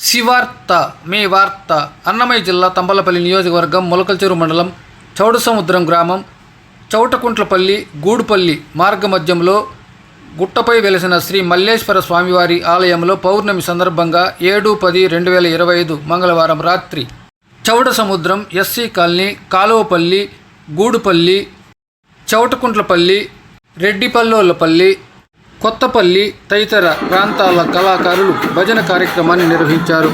శివార్త మీ వార్త అన్నమయ్య జిల్లా తంబలపల్లి నియోజకవర్గం మొలకల్చెరు మండలం చౌడసముద్రం గ్రామం చౌటకుంట్లపల్లి గూడుపల్లి మార్గ మధ్యంలో గుట్టపై వెలిసిన శ్రీ మల్లేశ్వర స్వామివారి ఆలయంలో పౌర్ణమి సందర్భంగా ఏడు పది రెండు వేల ఇరవై ఐదు మంగళవారం రాత్రి Chowdasamudram SC colony Kaluvapalli Gudupalli Chowtakuntlapalli Reddipallolapalli Kothapalli తదితర ప్రాంతాల కళాకారులు భజన కార్యక్రమాన్ని నిర్వహించారు.